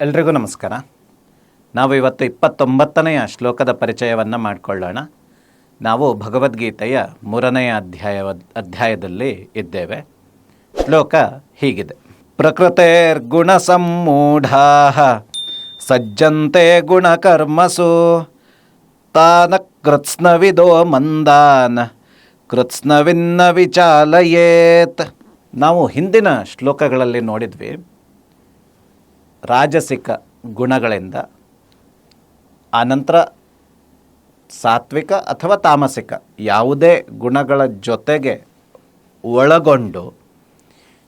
ಎಲ್ರಿಗೂ ನಮಸ್ಕಾರ. ನಾವು ಇವತ್ತು ಇಪ್ಪತ್ತೊಂಬತ್ತನೆಯ ಶ್ಲೋಕದ ಪರಿಚಯವನ್ನು ಮಾಡಿಕೊಳ್ಳೋಣ. ನಾವು ಭಗವದ್ಗೀತೆಯ ಮೂರನೆಯ ಅಧ್ಯಾಯ ಅಧ್ಯಾಯದಲ್ಲಿ ಇದ್ದೇವೆ. ಶ್ಲೋಕ ಹೀಗಿದೆ. ಪ್ರಕೃತೇರ್ಗುಣ ಸಮ್ಮೂಢಾ ಸಜ್ಜಂತೆ ಗುಣಕರ್ಮಸು ತಾನ ಕೃತ್ಸ್ನವಿದೋ ಮಂದಾನ, ಕೃತ್ಸ್ನವಿನ್ನ ವಿಚಾಲಯೇತ್. ನಾವು ಹಿಂದಿನ ಶ್ಲೋಕಗಳಲ್ಲಿ ನೋಡಿದ್ವಿ. ರಾಜಸಿಕ ಗುಣಗಳಿಂದ ಆನಂತರ ಸಾತ್ವಿಕ ಅಥವಾ ತಾಮಸಿಕ, ಯಾವುದೇ ಗುಣಗಳ ಜೊತೆಗೆ ಒಳಗೊಂಡು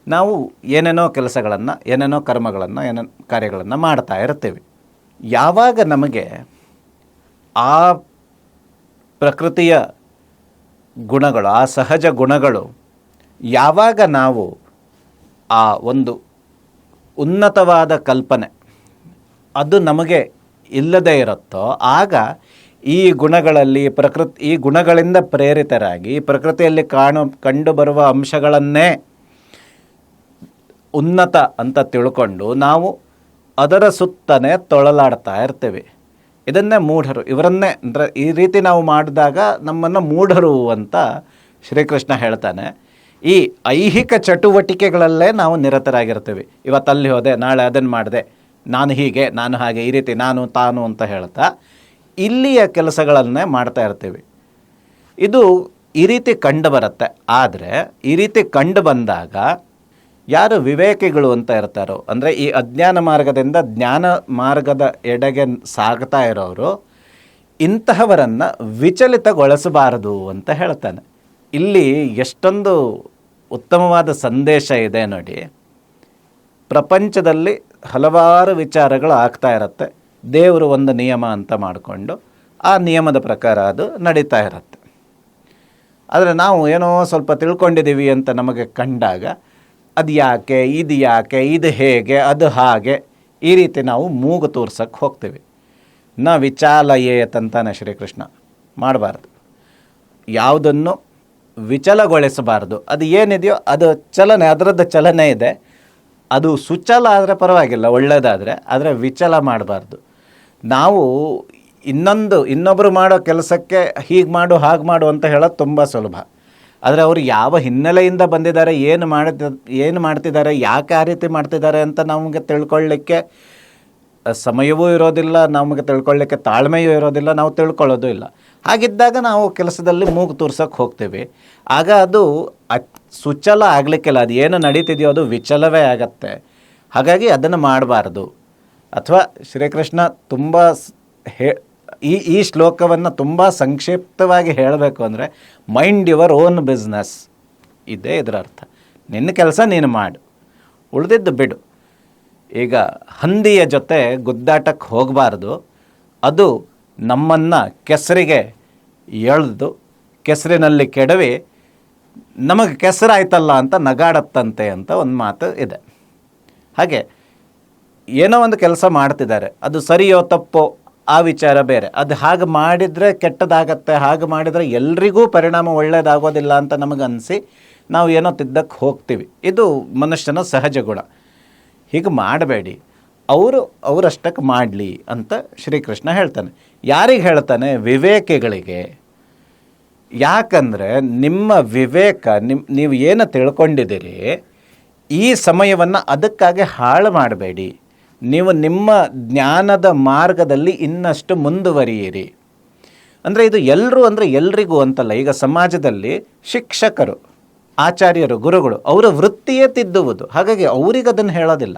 ನಾವು ಏನೇನೋ ಕೆಲಸಗಳನ್ನು, ಏನೇನೋ ಕರ್ಮಗಳನ್ನು, ಏನೇನೋ ಕಾರ್ಯಗಳನ್ನು ಮಾಡ್ತಾ ಇರ್ತೇವೆ ಯಾವಾಗ ನಮಗೆ ಆ ಪ್ರಕೃತಿಯ ಗುಣಗಳು, ಆ ಸಹಜ ಗುಣಗಳು ಯಾವಾಗ ನಾವು ಆ ಒಂದು ಉನ್ನತವಾದ ಕಲ್ಪನೆ. ಅದು ನಮಗೆ ಇಲ್ಲದೇ ಇರುತ್ತೋ, ಆಗ ಈ ಗುಣಗಳಲ್ಲಿ ಪ್ರಕೃತಿ, ಈ ಗುಣಗಳಿಂದ ಪ್ರೇರಿತರಾಗಿ ಪ್ರಕೃತಿಯಲ್ಲಿ ಕಾಣು, ಕಂಡುಬರುವ ಅಂಶಗಳನ್ನೇ ಉನ್ನತ ಅಂತ ತಿಳ್ಕೊಂಡು ನಾವು ಅದರ ಸುತ್ತನೇ ತೊಳಲಾಡ್ತಾ ಇರ್ತೇವೆ. ಇದನ್ನೇ ಮೂಢರು. ಇವರನ್ನೇ ಅಂದರೆ ಈ ರೀತಿ ನಾವು ಮಾಡಿದಾಗ ನಮ್ಮನ್ನು ಮೂಢರು ಅಂತ ಶ್ರೀಕೃಷ್ಣ ಹೇಳ್ತಾನೆ. ಈ ಐಹಿಕ ಚಟುವಟಿಕೆಗಳಲ್ಲೇ ನಾವು ನಿರತರಾಗಿರ್ತೀವಿ. ಇವತ್ತು ಅಲ್ಲಿ ಹೋದೆ, ನಾಳೆ ಅದನ್ನು ಮಾಡಿದೆ. ನಾನು ಹೀಗೆ, ನಾನು ಹಾಗೆ, ಈ ರೀತಿ ನಾನು, ತಾನು ಅಂತ ಹೇಳ್ತಾ ಇಲ್ಲಿಯ ಕೆಲಸಗಳನ್ನೇ ಮಾಡ್ತಾ ಇರ್ತೀವಿ. ಇದು ಈ ರೀತಿ ಕಂಡು ಬರುತ್ತೆ. ಆದರೆ ಈ ರೀತಿ ಕಂಡು ಬಂದಾಗ ಯಾರು ವಿವೇಕಿಗಳು ಅಂತ ಇರ್ತಾರೋ, ಅಂದರೆ ಈ ಅಜ್ಞಾನ ಮಾರ್ಗದಿಂದ ಜ್ಞಾನ ಮಾರ್ಗದ ಎಡೆಗೆ ಸಾಗ್ತಾ ಇರೋರು, ಇಂತಹವರನ್ನು ವಿಚಲಿತಗೊಳಿಸಬಾರದು ಅಂತ ಹೇಳ್ತಾನೆ. ಇಲ್ಲಿ ಎಷ್ಟೊಂದು ಉತ್ತಮವಾದ ಸಂದೇಶ ಇದೆ ನೋಡಿ. ಪ್ರಪಂಚದಲ್ಲಿ ಹಲವಾರು ವಿಚಾರಗಳು ಆಗ್ತಾ ಇರುತ್ತೆ. ದೇವರು ಒಂದು ನಿಯಮ ಅಂತ ಮಾಡಿಕೊಂಡು ಆ ನಿಯಮದ ಪ್ರಕಾರ ಅದು ನಡೀತಾ ಇರುತ್ತೆ. ಆದರೆ ನಾವು ಏನೋ ಸ್ವಲ್ಪ ತಿಳ್ಕೊಂಡಿದ್ದೀವಿ ಅಂತ ನಮಗೆ ಕಂಡಾಗ ಅದು ಯಾಕೆ, ಇದು ಯಾಕೆ, ಇದು ಹೇಗೆ, ಅದು ಹಾಗೆ ಈ ರೀತಿ ನಾವು ಮೂಗು ತೋರ್ಸಕ್ಕೆ ಹೋಗ್ತೀವಿ. ನ ವಿಚಾಲಯೇತಂತಾನೆ ಶ್ರೀಕೃಷ್ಣ ಮಾಡಬಾರ್ದು. ಯಾವುದನ್ನು ವಿಚಲಗೊಳಿಸಬಾರ್ದು. ಅದು ಏನಿದೆಯೋ ಅದು ಚಲನೆ, ಅದರದ್ದು ಚಲನೆ ಇದೆ. ಅದು ಸುಚಲ ಆದರೆ ಪರವಾಗಿಲ್ಲ ಒಳ್ಳೆಯದಾದರೆ ಆದರೆ ವಿಚಲ ಮಾಡಬಾರ್ದು. ನಾವು ಇನ್ನೊಂದು ಇನ್ನೊಬ್ಬರು ಮಾಡೋ ಕೆಲಸಕ್ಕೆ ಹೀಗೆ ಮಾಡು, ಹಾಗೆ ಮಾಡು ಅಂತ ಹೇಳೋದು ತುಂಬ ಸುಲಭ. ಆದರೆ ಅವರು ಯಾವ ಹಿನ್ನೆಲೆಯಿಂದ ಬಂದಿದ್ದಾರೆ, ಏನು ಮಾಡಿದ, ಏನು ಮಾಡ್ತಿದ್ದಾರೆ, ಯಾಕೆ ಆ ರೀತಿ ಮಾಡ್ತಿದ್ದಾರೆ ಅಂತ ನಮಗೆ ತಿಳ್ಕೊಳ್ಳಿಕ್ಕೆ ಸಮಯವೂ ಇರೋದಿಲ್ಲ, ನಮಗೆ ತಿಳ್ಕೊಳ್ಳಿಕ್ಕೆ ತಾಳ್ಮೆಯೂ ಇರೋದಿಲ್ಲ, ನಾವು ತಿಳ್ಕೊಳ್ಳೋದು ಇಲ್ಲ. ಹಾಗಿದ್ದಾಗ ನಾವು ಕೆಲಸದಲ್ಲಿ ಮೂಗು ತೋರ್ಸೋಕ್ಕೆ ಹೋಗ್ತೇವೆ. ಆಗ ಅದು ಸುಚಲ ಆಗಲಿಕ್ಕಿಲ್ಲ. ಅದು ಏನು ನಡೀತಿದೆಯೋ ಅದು ವಿಚಲವೇ ಆಗತ್ತೆ. ಹಾಗಾಗಿ ಅದನ್ನು ಮಾಡಬಾರ್ದು. ಅಥವಾ ಶ್ರೀಕೃಷ್ಣ ತುಂಬ ಹೇ, ಈ ಈ ಶ್ಲೋಕವನ್ನು ತುಂಬ ಸಂಕ್ಷಿಪ್ತವಾಗಿ ಹೇಳಬೇಕು ಅಂದರೆ ಮೈಂಡ್ ಯುವರ್ ಓನ್ ಬಿಸ್ನೆಸ್ ಇದೇ ಇದರ ಅರ್ಥ. ನಿನ್ನ ಕೆಲಸ ನೀನು ಮಾಡು. ಉಳಿದಿದ್ದು ಬಿಡು. ಈಗ ಹಂದಿಯ ಜೊತೆ ಗುದ್ದಾಟಕ್ಕೆ ಹೋಗಬಾರ್ದು. ಅದು ನಮ್ಮನ್ನು ಕೆಸರಿಗೆ ಎಳೆದು ಕೆಸರಿನಲ್ಲಿ ಕೆಡವಿ, ನಮಗೆ ಕೆಸರಾಯ್ತಲ್ಲ ಅಂತ ನಗಾಡತ್ತಂತೆ ಅಂತ ಒಂದು ಮಾತು ಇದೆ. ಹಾಗೆ ಏನೋ ಒಂದು ಕೆಲಸ ಮಾಡ್ತಿದ್ದಾರೆ. ಅದು ಸರಿಯೋ ತಪ್ಪೋ ಆ ವಿಚಾರ ಬೇರೆ. ಅದು ಹಾಗೆ ಮಾಡಿದರೆ ಕೆಟ್ಟದಾಗತ್ತೆ, ಹಾಗೆ ಮಾಡಿದರೆ ಎಲ್ರಿಗೂ ಪರಿಣಾಮ ಒಳ್ಳೆಯದಾಗೋದಿಲ್ಲ ಅಂತ ನಮಗೆ ಅನಿಸಿ ನಾವು ಏನೋ ತಿದ್ದಕ್ಕೆ ಹೋಗ್ತೀವಿ. ಇದು ಮನುಷ್ಯನ ಸಹಜ ಗುಣ. ಹೀಗೆ ಮಾಡಬೇಡಿ. ಅವರು, ಅವರಷ್ಟಕ್ಕೆ ಮಾಡಲಿ ಅಂತ ಶ್ರೀಕೃಷ್ಣ ಹೇಳ್ತಾನೆ. ಯಾರಿಗೆ ಹೇಳ್ತಾನೆ? ವಿವೇಕಿಗಳಿಗೆ. ಯಾಕಂದರೆ ನಿಮ್ಮ ವಿವೇಕ ನಿಮ್ಮ ನೀವು ಏನು ತಿಳ್ಕೊಂಡಿದ್ದೀರಿ, ಈ ಸಮಯವನ್ನು ಅದಕ್ಕಾಗಿ ಹಾಳು ಮಾಡಬೇಡಿ. ನೀವು ನಿಮ್ಮ ಜ್ಞಾನದ ಮಾರ್ಗದಲ್ಲಿ ಇನ್ನಷ್ಟು ಮುಂದುವರಿಯಿರಿ. ಅಂದರೆ ಇದು ಎಲ್ಲರೂ ಅಂದರೆ ಎಲ್ರಿಗೂ ಅಂತಲ್ಲ, ಈಗ ಸಮಾಜದಲ್ಲಿ ಶಿಕ್ಷಕರು, ಆಚಾರ್ಯರು, ಗುರುಗಳು, ಅವರ ವೃತ್ತಿಯೇ ತಿದ್ದುವುದು. ಹಾಗಾಗಿ ಅವರಿಗದನ್ನು ಹೇಳೋದಿಲ್ಲ.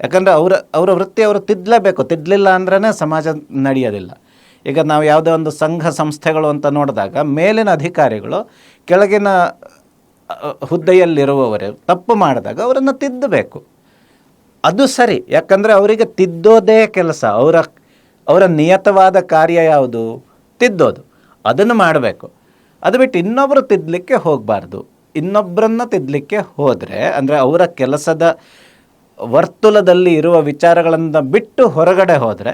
ಯಾಕಂದರೆ ಅವರ ಅವರ ವೃತ್ತಿ ಅವರು ತಿದ್ದಲೇಬೇಕು ತಿದ್ದಲಿಲ್ಲ ಅಂದ್ರೇ ಸಮಾಜ ನಡೆಯೋದಿಲ್ಲ. ಈಗ ನಾವು ಯಾವುದೇ ಒಂದು ಸಂಘ ಸಂಸ್ಥೆಗಳು ಅಂತ ನೋಡಿದಾಗ ಮೇಲಿನ ಅಧಿಕಾರಿಗಳು ಕೆಳಗಿನ ಹುದ್ದೆಯಲ್ಲಿರುವವರು ತಪ್ಪು ಮಾಡಿದಾಗ ಅವರನ್ನು ತಿದ್ದಬೇಕು. ಅದು ಸರಿ. ಯಾಕಂದರೆ ಅವರಿಗೆ ತಿದ್ದೋದೇ ಕೆಲಸ. ಅವರ ಅವರ ನಿಯತವಾದ ಕಾರ್ಯ ಯಾವುದು? ತಿದ್ದೋದು. ಅದನ್ನು ಮಾಡಬೇಕು. ಅದು ಬಿಟ್ಟು ಇನ್ನೊಬ್ಬರು ತಿದ್ದಲಿಕ್ಕೆ ಹೋಗಬಾರ್ದು. ಇನ್ನೊಬ್ಬರನ್ನ ತಿದ್ದಲಿಕ್ಕೆ ಹೋದರೆ, ಅಂದರೆ ಅವರ ಕೆಲಸದ ವರ್ತುಲದಲ್ಲಿ ಇರುವ ವಿಚಾರಗಳನ್ನು ಬಿಟ್ಟು ಹೊರಗಡೆ ಹೋದರೆ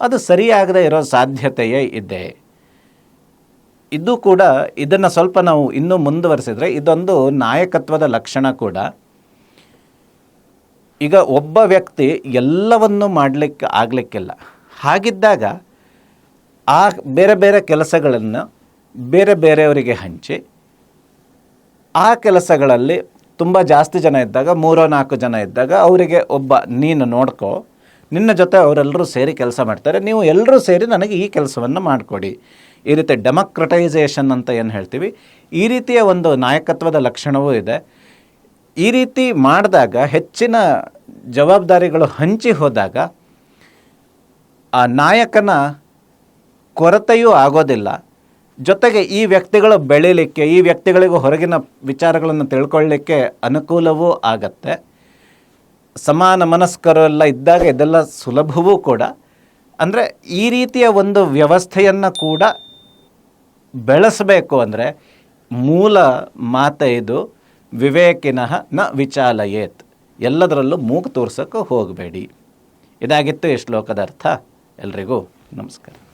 ಅದು ಸರಿಯಾಗದೇ ಇರೋ ಸಾಧ್ಯತೆಯೇ ಇದೆ. ಇದು ಕೂಡ ಇದನ್ನು ಸ್ವಲ್ಪ ನಾವು ಇನ್ನೂ ಮುಂದುವರಿಸಿದರೆ ಇದೊಂದು ನಾಯಕತ್ವದ ಲಕ್ಷಣ ಕೂಡ. ಈಗ ಒಬ್ಬ ವ್ಯಕ್ತಿ ಎಲ್ಲವನ್ನು ಮಾಡಲಿಕ್ಕೆ ಆಗಲಿಕ್ಕಿಲ್ಲ. ಹಾಗಿದ್ದಾಗ ಆ ಬೇರೆ ಬೇರೆ ಕೆಲಸಗಳನ್ನು ಬೇರೆ ಬೇರೆಯವರಿಗೆ ಹಂಚಿ ಆ ಕೆಲಸಗಳಲ್ಲಿ ತುಂಬ ಜಾಸ್ತಿ ಜನ ಇದ್ದಾಗ, ಮೂರೋ ನಾಲ್ಕು ಜನ ಇದ್ದಾಗ ಅವರಿಗೆ ಒಬ್ಬ, ನೀನು ನೋಡ್ಕೋ, ನಿನ್ನ ಜೊತೆ ಅವರೆಲ್ಲರೂ ಸೇರಿ ಕೆಲಸ ಮಾಡ್ತಾರೆ, ನೀವು ಎಲ್ಲರೂ ಸೇರಿ ನನಗೆ ಈ ಕೆಲಸವನ್ನು ಮಾಡಿಕೊಡಿ. ಈ ರೀತಿ ಡೆಮಕ್ರಟೈಸೇಷನ್ ಅಂತ ಏನು ಹೇಳ್ತೀವಿ? ಈ ರೀತಿಯ ಒಂದು ನಾಯಕತ್ವದ ಲಕ್ಷಣವೂ ಇದೆ. ಈ ರೀತಿ ಮಾಡಿದಾಗ, ಹೆಚ್ಚಿನ ಜವಾಬ್ದಾರಿಗಳು ಹಂಚಿ ಹೋದಾಗ, ಆ ನಾಯಕನ ಕೊರತೆಯೂ ಆಗೋದಿಲ್ಲ. ಜೊತೆಗೆ ಈ ವ್ಯಕ್ತಿಗಳು ಬೆಳೀಲಿಕ್ಕೆ, ಈ ವ್ಯಕ್ತಿಗಳಿಗೂ ಹೊರಗಿನ ವಿಚಾರಗಳನ್ನು ತಿಳ್ಕೊಳ್ಳಿಕ್ಕೆ ಅನುಕೂಲವೂ ಆಗತ್ತೆ. ಸಮಾನ ಮನಸ್ಕರೆಲ್ಲ ಇದ್ದಾಗ ಇದೆಲ್ಲ ಸುಲಭವೂ ಕೂಡ. ಅಂದರೆ ಈ ರೀತಿಯ ಒಂದು ವ್ಯವಸ್ಥೆಯನ್ನು ಕೂಡ ಬೆಳೆಸಬೇಕು ಅಂದರೆ ಮೂಲ ಮಾತ ಇದು ವಿವೇಕಿನಃ ನ ವಿಚಾಲಯೇತ್. ಎಲ್ಲದರಲ್ಲೂ ಮೂಗು ತೋರ್ಸೋಕ್ಕೂ ಹೋಗಬೇಡಿ. ಇದಾಗಿತ್ತು ಈ ಶ್ಲೋಕದ ಅರ್ಥ. ಎಲ್ರಿಗೂ ನಮಸ್ಕಾರ.